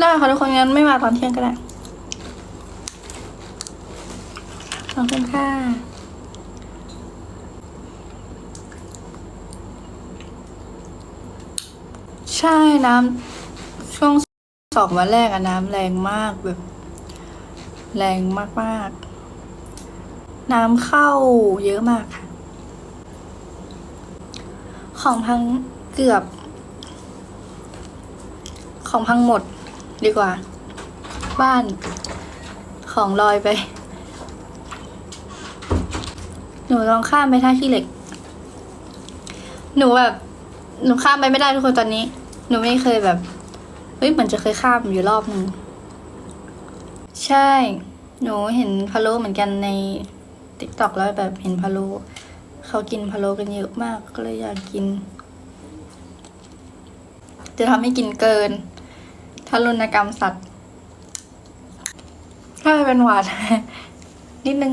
ได้ค่ะทุกคนงั้นไม่มาตอนเที่ยงก็ได้ ขอบคุณค่ะใช่น้ำช่วงสองวันแรกอะน้ำแรงมากแบบ แรงมากๆน้ำเข้าเยอะมากค่ะ ของพังเกือบ ของพังหมด ดีกว่า บ้านของลอยไป หนูลองข้ามไปท่าขี้เหล็ก หนูแบบ หนูข้ามไปไม่ได้ทุกคนตอนนี้ หนูไม่เคยแบบเฮ้ยเหมือนจะเคยข้ามอยู่รอบหนึ่งใช่ หนูเห็นพะโล้เหมือนกันในติ๊กต็อกแล้วแบบเห็นพะโล้เขากินพะโล้กันเยอะมากก็เลยอยากกิน จะทำให้กินเกิน ทารุณกรรมสัตว์ถ้าเป็นหวัดนิดนึง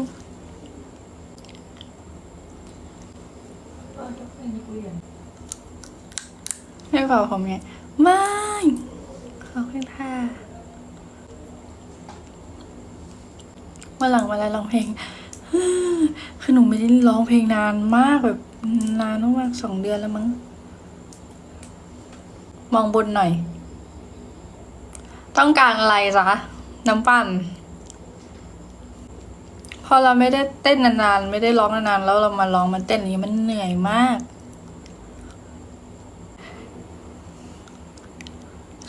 ไม่เป่าผมไงไม่ขอบคุณค่ะวันหลังเวลาร้องเพลงคือหนูไม่ได้ร้องเพลงนานมากแบบนานมากสองเดือนแล้วมั้ง มองบนหน่อย ต้องการอะไรจ๊ะน้ำปั่น พอเราไม่ได้เต้นนานๆ ไม่ได้ร้องนานๆ แล้วเรามาร้องมันเต้นอย่างนี้มันเหนื่อยมาก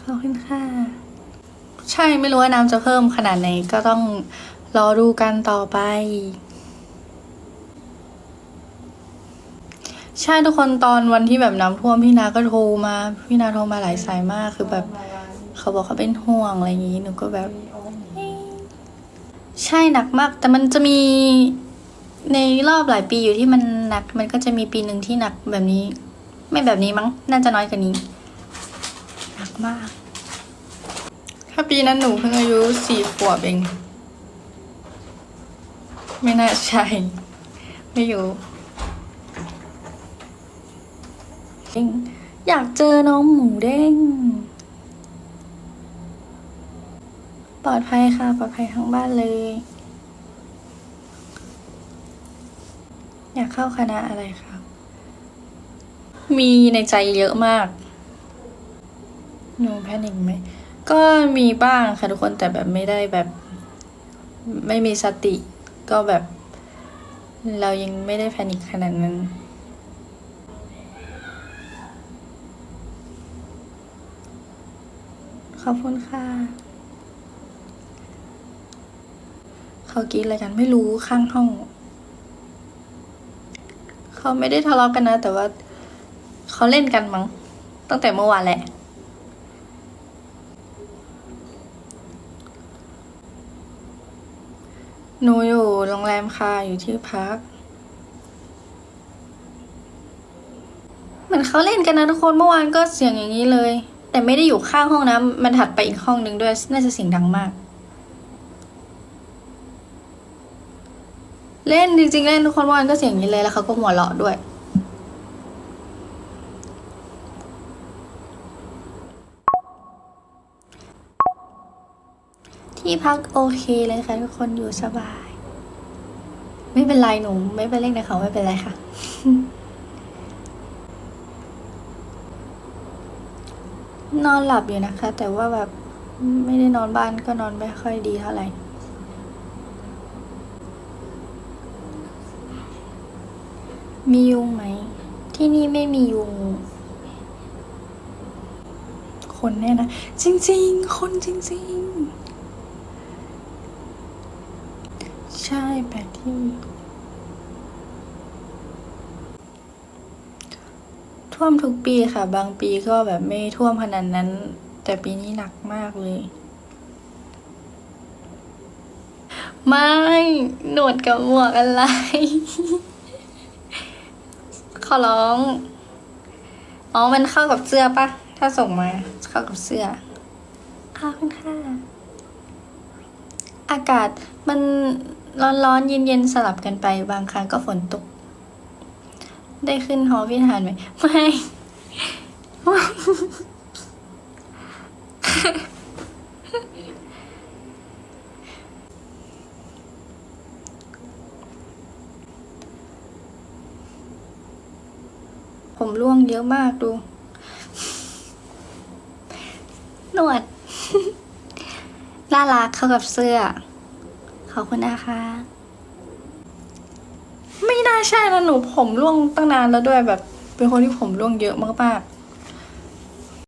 ขอบคุณค่ะ ใช่ไม่รู้ว่าน้ำจะเพิ่มขนาดไหนก็ต้องรอดูกันต่อไป ใช่ทุกคนตอนวันที่แบบน้ำท่วมพี่นาก็โทรมา พี่นาโทรมาหลายสายมากคือแบบ เขาบอกเขาเป็นห่วงอะไรอย่างนี้หนูก็แบบใช่หนักมาก แต่มันจะมีในรอบหลายปีอยู่ที่มันหนัก มันก็จะมีปีหนึ่งที่หนักแบบนี้ ไม่แบบนี้มั้ง น่าจะน้อยกว่านี้ หนักมาก ถ้าปีนั้นหนูเพิ่งอายุสี่ขวบเอง ไม่น่าใช่ ไม่อยู่อยากเจอน้องหมูเด้ง ปลอดภัยค่ะ ปลอดภัยทั้งบ้านเลย อยากเข้าคณะอะไรครับ มีในใจเยอะมาก หนูแพนิคไหม ก็มีบ้างค่ะทุกคนแต่แบบไม่ได้แบบ ไม่มีสติ ก็แบบ เรายังไม่ได้แพนิคขนาดนั้นขอบคุณค่ะ เขากินอะไรกันไม่รู้ข้างห้อง เขาไม่ได้ทะเลาะกันนะ แต่ว่าเขาเล่นกันมั้งตั้งแต่เมื่อวานแหละ หนูอยู่โรงแรมค่ะอยู่ที่พักเหมือนเขาเล่นกันนะทุกคนเมื่อวานก็เสียงอย่างนี้เลย แต่ไม่ได้อยู่ข้างห้องนะมันถัดไปอีกห้องหนึ่งด้วย น่าจะเสียงดังมาก เล่นจริงๆเล่นทุกคนเมื่อวานก็เสียงอย่างนี้เลยแล้วเขาก็หัวเราะด้วย ที่พักโอเคเลยค่ะทุกคนอยู่สบาย ไม่เป็นไรหนู ไม่ไปเล่นในเขาไม่เป็นไรค่ะนอนหลับอยู่นะคะ แต่ว่าแบบไม่ได้นอนบ้านก็นอนไม่ค่อยดีเท่าไหร่ มียุงไหม ที่นี่ไม่มียุง คนแน่นะ จริง ๆ คนจริง ๆ ใช่แปลกที่ ท่วมทุกปีค่ะ บางปีก็แบบไม่ท่วมขนาดนั้น แต่ปีนี้หนักมากเลย ไม่ หนวดกับหมวกอะไร อร้อง อ๋อ มันเข้ากับเสื้อปะ ถ้าส่งมา เข้ากับเสื้อขอบคุณค่ะ อากาศมันร้อนๆ เย็นๆ สลับกันไป บางครั้งก็ฝนตก ได้ขึ้นหอพิธานไหม ไม่ ผมร่วงเยอะมากดู หนวด น่ารักเข้ากับเสื้อ ขอบคุณนะคะ ไม่น่าใช่นะหนูผมร่วงตั้งนานแล้วด้วยแบบ เป็นคนที่ผมร่วงเยอะมากๆ